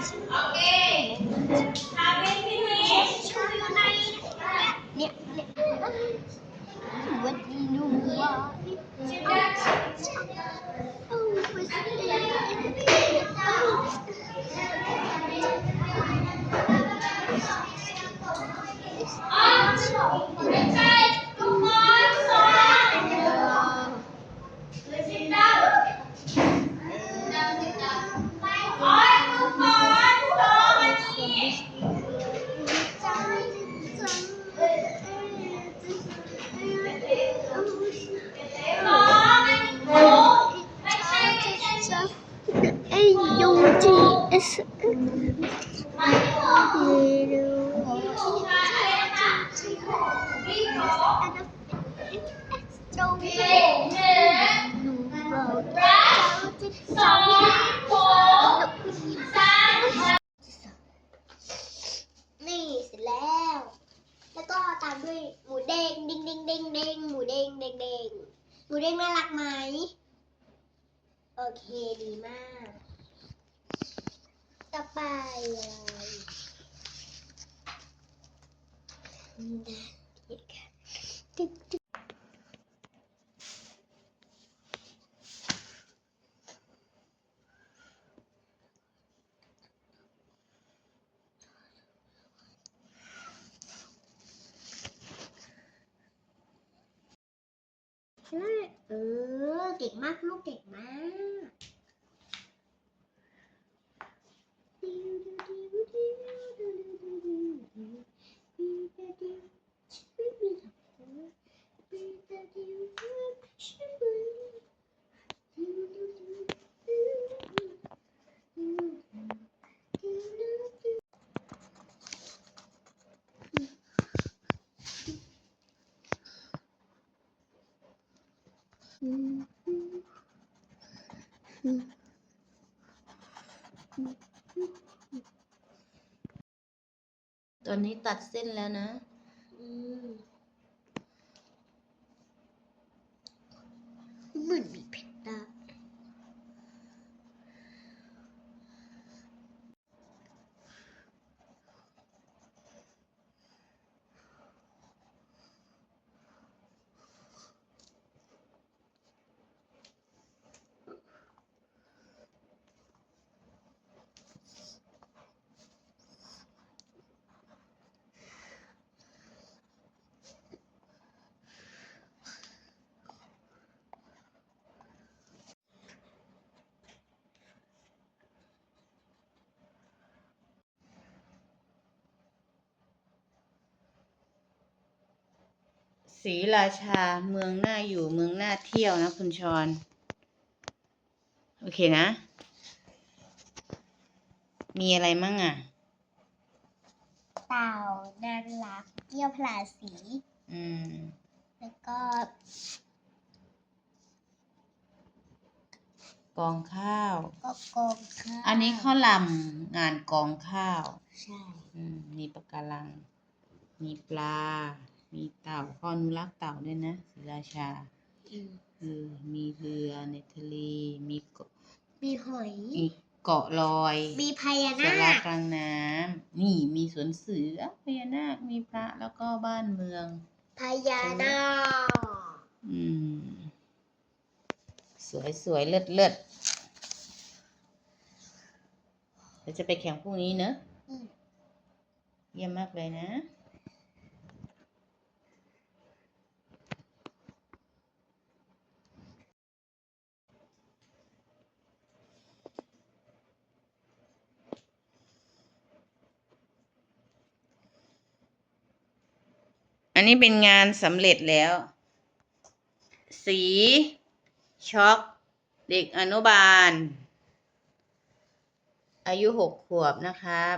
โอเค ยูจีเอสมันถูกเอรูทาเป็นนะมีสองจเก่งหนึ่งหนูบอกรักจะสองหกสามนี่เสร็จแล้ว แล้วก็ตามด้วยหมูเด้งดิ้งดิ้งดิ้งดิ้งหมูเด้งเด้งเด้งหมูเด้งน่ารักไหม โอเคดีมาก ต่อไปอะไรนะอีกค่ะตึ๊กตึ๊กใช่เออเก่งมากลูกเก่งมาก ตอนนี้ตัดเส้นแล้วนะ อืมเหมือนมีเพชรตา ศรีราชาเมืองน่าอยู่เมืองน่าเที่ยวนะคุณชอนโอเคนะ มีอะไรมั่งอะ เต่าน่ารักเกี้ยวพลาสี อืม แล้วก็กองข้าว ก็กองข้าวอันนี้ข้าวลำงานกองข้าว ใช่ อืม มีปะการัง มีปลา มีเต่าข้ออนุรักษ์เต่าด้วยนะศรีราชาอืมเออมีเรือในทะเลมีเกาะมีหอย มีเกาะลอย มีพญาสานาราคกลางน้ำนี่มีสวนเสือพญานาคมีพระแล้วก็บ้านเมือง พญานาคอืม สวยสวยเลิศเลิศเดี๋ยวจะไปแข่งพรุ่งนี้เนอะอืมเยี่ยมมากเลยนะ อันนี้เป็นงานสำเร็จแล้ว สีช็อกเด็กอนุบาล อายุหกขวบนะครับ